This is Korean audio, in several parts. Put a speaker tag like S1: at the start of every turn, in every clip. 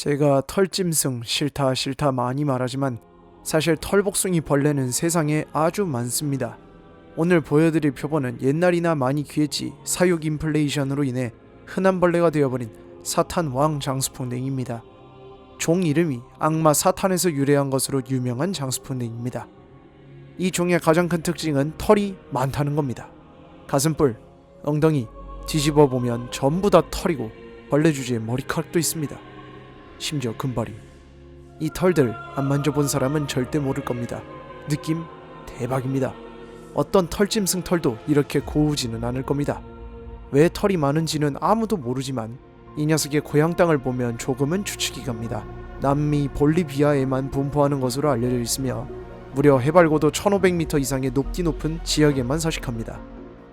S1: 제가 털짐승 싫다 싫다 많이 말하지만 사실 털복숭이 벌레는 세상에 아주 많습니다. 오늘 보여드릴 표본은 옛날이나 많이 귀했지 사육 인플레이션으로 인해 흔한 벌레가 되어버린 사탄 왕 장수풍뎅입니다. 종 이름이 악마 사탄에서 유래한 것으로 유명한 장수풍뎅입니다. 이 종의 가장 큰 특징은 털이 많다는 겁니다. 가슴뿔, 엉덩이 뒤집어 보면 전부 다 털이고 벌레 주지에 머리카락도 있습니다. 심지어 금발이. 이 털들 안 만져본 사람은 절대 모를 겁니다. 느낌 대박입니다. 어떤 털짐승 털도 이렇게 고우지는 않을 겁니다. 왜 털이 많은지는 아무도 모르지만 이 녀석의 고향 땅을 보면 조금은 추측이 갑니다. 남미 볼리비아에만 분포하는 것으로 알려져 있으며 무려 해발고도 1500m 이상의 높디 높은 지역에만 서식합니다.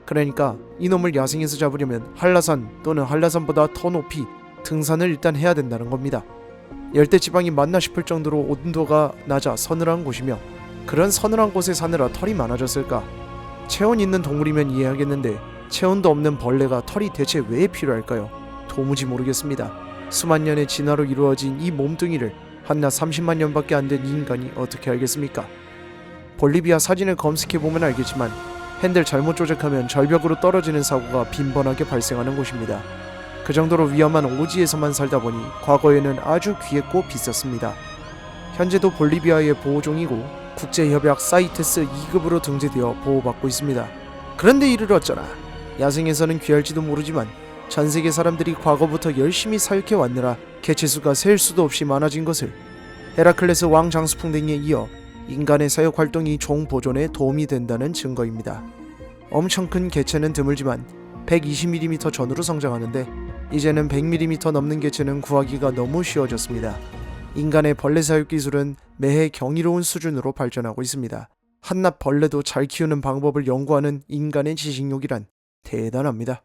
S1: 그러니까 이놈을 야생에서 잡으려면 한라산 또는 한라산보다 더 높이 등산을 일단 해야 된다는 겁니다. 열대 지방이 맞나 싶을 정도로 온도가 낮아 서늘한 곳이며 그런 서늘한 곳에 사느라 털이 많아졌을까? 체온 있는 동물이면 이해하겠는데 체온도 없는 벌레가 털이 대체 왜 필요할까요? 도무지 모르겠습니다. 수만 년의 진화로 이루어진 이 몸뚱이를 한낱 30만 년밖에 안 된 인간이 어떻게 알겠습니까? 볼리비아 사진을 검색해 보면 알겠지만 핸들 잘못 조작하면 절벽으로 떨어지는 사고가 빈번하게 발생하는 곳입니다. 그 정도로 위험한 오지에서만 살다 보니 과거에는 아주 귀했고 비쌌습니다. 현재도 볼리비아의 보호종이고 국제협약 사이테스 2급으로 등재되어 보호받고 있습니다. 그런데 이를 어쩌나 야생에서는 귀할지도 모르지만 전 세계 사람들이 과거부터 열심히 사육해 왔느라 개체수가 셀 수도 없이 많아진 것을 헤라클레스 왕 장수풍뎅이에 이어 인간의 사육 활동이 종 보존에 도움이 된다는 증거입니다. 엄청 큰 개체는 드물지만 120mm 전후로 성장하는데 이제는 100mm 넘는 개체는 구하기가 너무 쉬워졌습니다. 인간의 벌레 사육 기술은 매해 경이로운 수준으로 발전하고 있습니다. 한낱 벌레도 잘 키우는 방법을 연구하는 인간의 지식욕이란 대단합니다.